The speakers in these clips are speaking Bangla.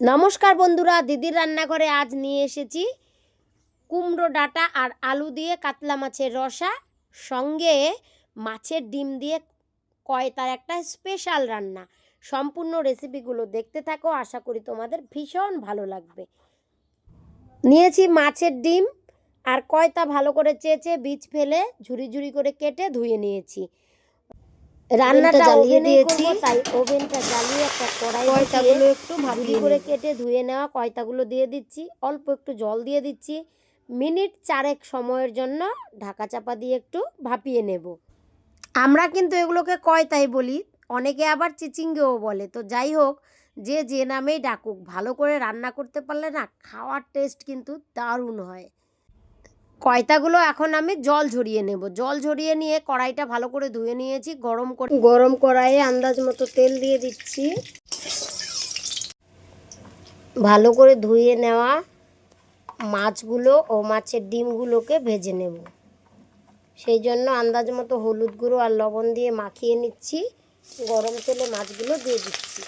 নমস্কার বন্ধুরা, দিদির রান্নাঘরে আজ নিয়ে এসেছি কুমড়ো ডাঁটা আর আলু দিয়ে কাতলা মাছের রসা, সঙ্গে মাছের ডিম দিয়ে কয়তার একটা স্পেশাল রান্না। সম্পূর্ণ রেসিপিগুলো দেখতে থাকো, আশা করি তোমাদের ভীষণ ভালো লাগবে। নিয়েছি মাছের ডিম আর কয়তা ভালো করে চেঁচে, বীজ ফেলে ঝুরি ঝুরি করে কেটে ধুয়ে নিয়েছি। রান্নাটা জ্বালিয়ে দিয়েছি। তাই ওভেনটা জ্বালিয়ে একটা কড়াই কয়টাগুলো একটু ভাবি করে কেটে ধুয়ে নেওয়া কয়তাগুলো দিয়ে দিচ্ছি। অল্প একটু জল দিয়ে দিচ্ছি। মিনিট চারেক সময়ের জন্য ঢাকা চাপা দিয়ে একটু ভাপিয়ে নেব। আমরা কিন্তু এগুলোকে কয়তাই বলি অনেকে আবার চিচিঙ্গেও বলে। তো যাই হোক যে যে নামেই ডাকুক ভালো করে রান্না করতে পারলে না খাওয়ার টেস্ট কিন্তু দারুণ হয়। কয়তাগুলো এখন আমি জল ঝরিয়ে নেব। জল ঝরিয়ে নিয়ে কড়াইটা ভালো করে ধুয়ে নিয়েছি, গরম করে গরম কড়াইয়ে আন্দাজ মতো তেল দিয়ে দিচ্ছি। ভালো করে ধুয়ে নেওয়া মাছগুলো ও মাছের ডিমগুলোকে ভেজে নেব। সেই জন্য আন্দাজ মতো হলুদ গুঁড়ো আর লবণ দিয়ে মাখিয়ে নিচ্ছি। গরম তেলে মাছগুলো দিয়ে দিচ্ছি।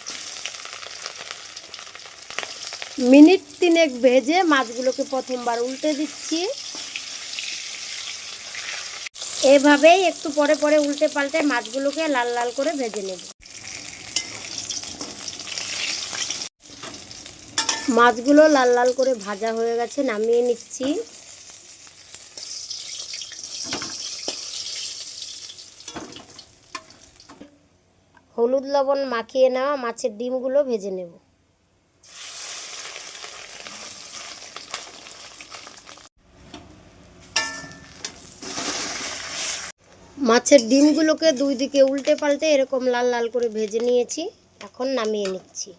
মিনিট তিনেক ভেজে মাছগুলোকে প্রথমবার উল্টে দিচ্ছি। এভাবেই একটু পরে পরে উল্টে পাল্টে মাছগুলোকে লাল লাল করে ভেজে নেব। মাছগুলো লাল লাল করে ভাজা হয়ে গেছে, নামিয়ে নিচ্ছি। হলুদ লবণ মাখিয়ে নেওয়া মাছের ডিমগুলো ভেজে নেব। মাছের ডিমগুলোকে দুই দিকে উল্টে পাল্টে এরকম লাল লাল করে ভেজে নিয়েছি। এখন নামিয়ে নিচ্ছি।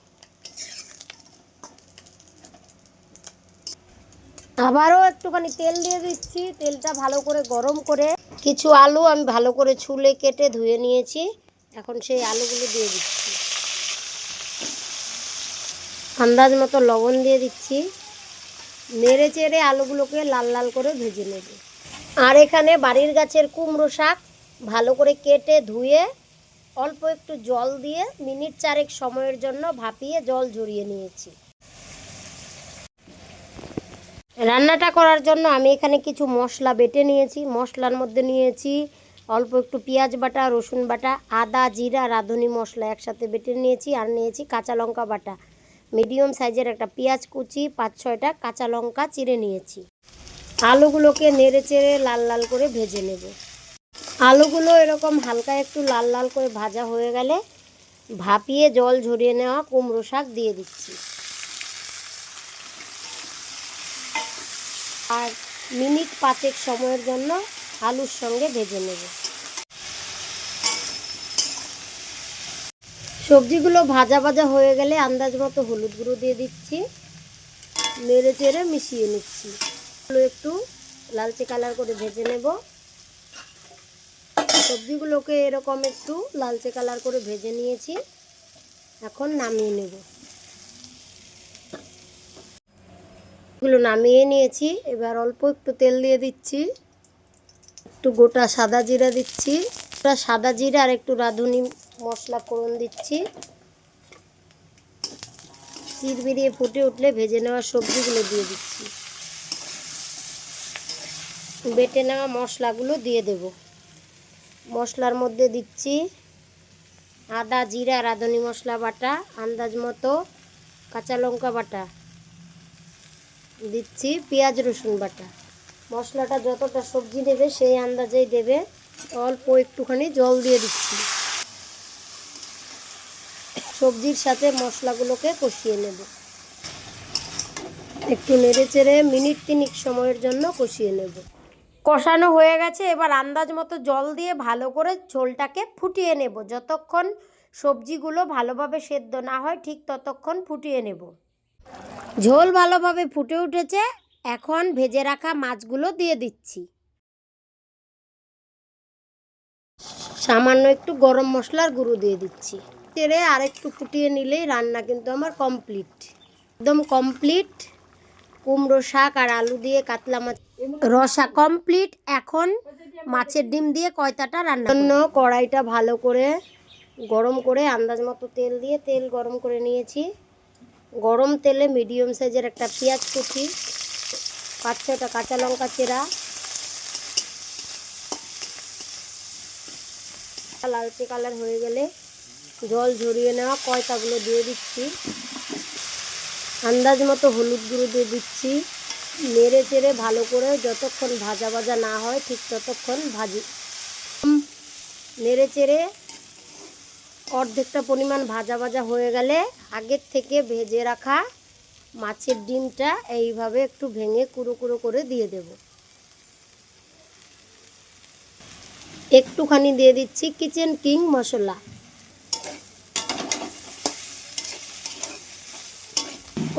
আবারও একটুখানি তেল দিয়ে দিচ্ছি। তেলটা ভালো করে গরম করে কিছু আলু আমি ভালো করে ছুলে কেটে ধুয়ে নিয়েছি। এখন সেই আলুগুলো দিয়ে দিচ্ছি। আন্দাজ মতো লবণ দিয়ে দিচ্ছি। নেড়ে চেড়ে আলুগুলোকে লাল লাল করে ভেজে নেব। আর এখানে বাড়ির গাছের কুমড়ো শাক ভালো করে কেটে ধুয়ে অল্প একটু জল দিয়ে মিনিট চারেক সময়ের জন্য ভাপিয়ে জল ঝরিয়ে নিয়েছি। রান্নাটা করার জন্য আমি এখানে কিছু মশলা বেটে নিয়েছি। মশলার মধ্যে নিয়েছি অল্প একটু পেঁয়াজ বাটা, রসুন বাটা, আদা, জিরা, রাঁধুনি মশলা একসাথে বেটে নিয়েছি আর নিয়েছি কাঁচা লঙ্কা বাটা। মিডিয়াম সাইজের একটা পেঁয়াজ কুচি, পাঁচ ছয়টা কাঁচা লঙ্কা চিড়ে নিয়েছি। আলুগুলোকে নেড়ে চেড়ে লাল লাল করে ভেজে নেব। আলুগুলো এরকম হালকা একটু লাল লাল করে ভাজা হয়ে গেলে ভাপিয়ে জল ঝরিয়ে নেওয়া কুমড়ো শাক দিয়ে দিচ্ছি। আর মিনিট পাঁচেক সময়ের জন্য আলুর সঙ্গে ভেজে নেব। সবজিগুলো ভাজা ভাজা হয়ে গেলে আন্দাজ মতো হলুদ গুঁড়ো দিয়ে দিচ্ছি। নেড়ে চেড়ে মিশিয়ে নিচ্ছি। একটু লালচে কালার করে ভেজে নেব। সবজিগুলোকে এরকম একটু লালচে কালার করে ভেজে নিয়েছি। এখন নামিয়ে নেব। এগুলো নামিয়ে নিয়েছি। এবার অল্প একটু তেল দিয়ে দিচ্ছি। একটু গোটা সাদা জিরা দিচ্ছি। গোটা সাদা জিরা আর একটু রাঁধুনি মশলা ফোড়ন দিচ্ছি। চির বেরিয়ে ফুটে উঠলে ভেজে নেওয়া সবজিগুলো দিয়ে দিচ্ছি। বেটে নেওয়া মশলাগুলো দিয়ে দেব। মশলার মধ্যে দিচ্ছি আদা, জিরা, রাঁধুনি মশলা বাটা, আন্দাজ মতো কাঁচা লঙ্কা বাটা। দিচ্ছি পেঁয়াজ, রসুন বাটা। মশলাটা যতটা সবজি নেবে সেই আন্দাজেই দেবে। অল্প একটুখানি জল দিয়ে দিচ্ছি। সবজির সাথে মশলাগুলোকে কষিয়ে নেব। একটু নেড়ে চেড়ে মিনিট তিনিক সময়ের জন্য কষিয়ে নেব। কষানো হয়ে গেছে, এবার আন্দাজ মতো জল দিয়ে ভালো করে ঝোলটাকে ফুটিয়ে নেব। যতক্ষণ সবজিগুলো ভালোভাবে সেদ্ধ না হয়, ঠিক ততক্ষণ ফুটিয়ে নেব। ঝোল ভালোভাবে ফুটে উঠেছে, এখন ভেজে রাখা মাছগুলো দিয়ে দিচ্ছি। সামান্য একটু গরম মশলার গুঁড়ো দিয়ে দিচ্ছি। তেরে আর একটু ফুটিয়ে নিলেই রান্না কিন্তু আমার কমপ্লিট। একদম কমপ্লিট। কুমড়ো শাক আর আলু দিয়ে কাতলা মাছ। রসা কমপ্লিট এখন মাছের ডিম দিয়ে কয়তাটা রান্না জন্য কড়াইটা ভালো করে গরম করে আন্দাজ মতো তেল দিয়ে তেল গরম করে নিয়েছি। গরম তেলে মিডিয়াম সাইজের একটা পেঁয়াজ কুচি, পাঁচ ছটা কাঁচা লঙ্কা চেরা, লালচে কালার হয়ে গেলে জল ঝরিয়ে নেওয়া কয়তাগুলো দিয়ে দিচ্ছি। আন্দাজ মতো হলুদ গুঁড়ো দিয়ে দিচ্ছি। নেড়ে চেড়ে ভালো করে যতক্ষণ ভাজা ভাজা না হয়, ঠিক ততক্ষণ ভাজি। নেড়ে চেড়ে অর্ধেকটা পরিমাণ ভাজা ভাজা হয়ে গেলে আগের থেকে ভেজে রাখা মাছের ডিমটা এইভাবে একটু ভেঙে কুড়ো কুড়ো করে দিয়ে দেব। একটুখানি দিয়ে দিচ্ছি কিচেন কিং মশলা।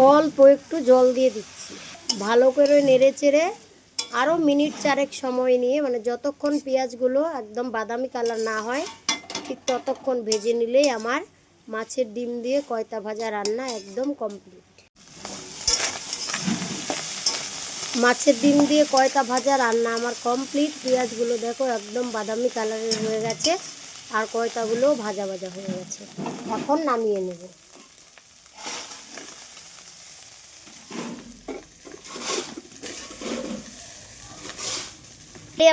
অল্প একটু জল দিয়ে দিচ্ছি। ভালো করে নেড়ে চেড়ে আরও মিনিট চারেক সময় নিয়ে মানে যতক্ষণ পেঁয়াজগুলো একদম বাদামি কালার না হয়, ঠিক ততক্ষণ ভেজে নিলেই আমার মাছের ডিম দিয়ে কয়তা ভাজা রান্না একদম কমপ্লিট। মাছের ডিম দিয়ে কয়তা ভাজা রান্না আমার কমপ্লিট। পেঁয়াজগুলো দেখো একদম বাদামি কালারের হয়ে গেছে, আর কয়তাগুলো ভাজা ভাজা হয়ে গেছে। এখন নামিয়ে নেব।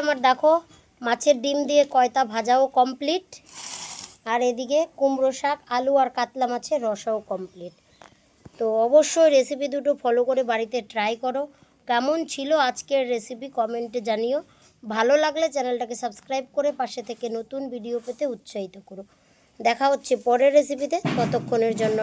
আমার দেখো, মাছের ডিম দিয়ে কয়তা ভাজাও কমপ্লিট আর এদিকে কুমড়ো শাক, আলু আর কাতলা মাছের রসাও কমপ্লিট তো অবশ্যই রেসিপি দুটো ফলো করে বাড়িতে ট্রাই করো। কেমন ছিল আজকের রেসিপি কমেন্টে জানিও। ভালো লাগলে চ্যানেলটাকে সাবস্ক্রাইব করে পাশে থেকে নতুন ভিডিও পেতে উৎসাহিত করো। দেখা হচ্ছে পরের রেসিপিতে ততক্ষণের জন্য